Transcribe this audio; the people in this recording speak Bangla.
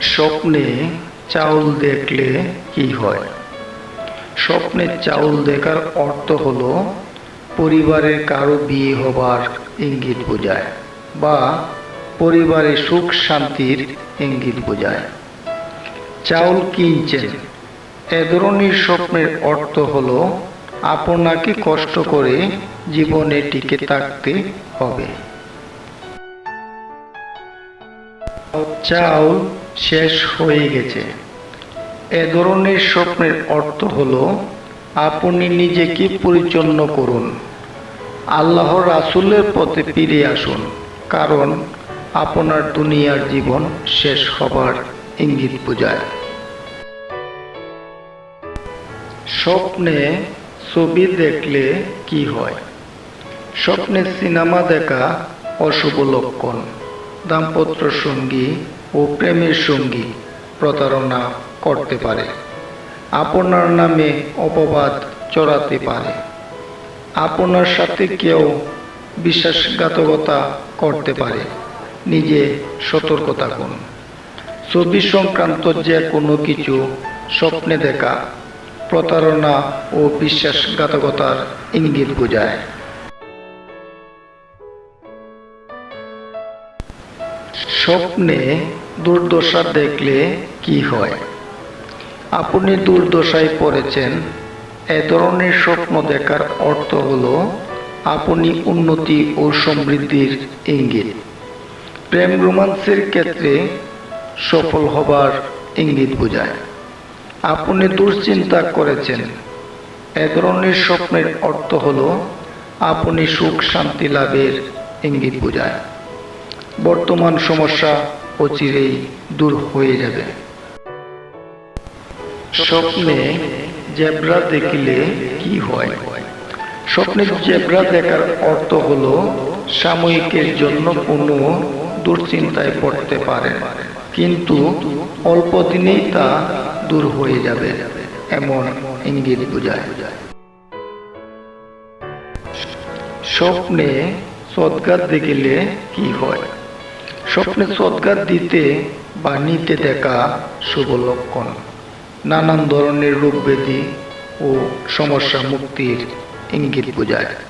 স্বপ্নে চাউল দেখলে কি হয়? স্বপ্নে চাউল দেখার অর্থ হলো পরিবারের কারও বিয়ে হবার ইঙ্গিত বোঝায় বা পরিবারে সুখ শান্তির ইঙ্গিত বোঝায়। চাউল কিনছেন। এ ধরনের স্বপ্নের অর্থ হলো আপনাকে কষ্ট করে জীবনে টিকে থাকতে হবে। চাউল শেষ হয়ে গেছে। এ ধরনের স্বপ্নের অর্থ হলো, আপনি নিজেকে পরিচ্ছন্ন করুন। আল্লাহ রাসুলের পথে ফিরে আসুন, কারণ আপনার দুনিয়ার জীবন শেষ হবার ইঙ্গিত বোঝায়। স্বপ্নে ছবি দেখলে কি হয়? স্বপ্নে সিনেমা দেখা অশুভ লক্ষণ। দাম্পত্য সঙ্গী ও প্রেমের সঙ্গী প্রতারণা করতে পারে। আপনার নামে অপবাদ চড়াতে পারে। আপনার সাথে কেউ বিশ্বাসঘাতকতা করতে পারে। নিজে সতর্ক থাকুন। ছবি সংক্রান্ত যে কোনো কিছু স্বপ্নে দেখা, প্রতারণা ও বিশ্বাসঘাতকতার ইঙ্গিত বোঝায়। স্বপ্নে দুর্দশা দেখলে কি হয়? আপনি দুর্দশায় পড়েছেন। এ ধরনের স্বপ্ন দেখার অর্থ হল আপনি উন্নতি ও সমৃদ্ধির ইঙ্গিত। প্রেম রোমান্সের ক্ষেত্রে সফল হবার ইঙ্গিত বোঝায়। আপনি দুশ্চিন্তা করেছেন। এ ধরনের স্বপ্নের অর্থ হল আপনি সুখ শান্তি লাভের ইঙ্গিত বোঝায়। বর্তমান সমস্যা অচিরেই দূর হয়ে যাবে। স্বপ্নে জেব্রা দেখলে কি হয়? স্বপ্নে জেব্রা দেখার অর্থ হলো, সাময়িকের জন্য কোনো দুশ্চিন্তায় পড়তে পারে, কিন্তু অল্প দিনেই তা দূর হয়ে যাবে, এমন ইঙ্গিত বোঝায়। স্বপ্নে সৎকার দেখিলে কি হয়? স্বপ্নে সৎকার দিতে বা নিতে দেখা শুভ লক্ষণ। নানান ধরনের রোগ ব্যাধি ও সমস্যা মুক্তির ইঙ্গিত বোঝায়।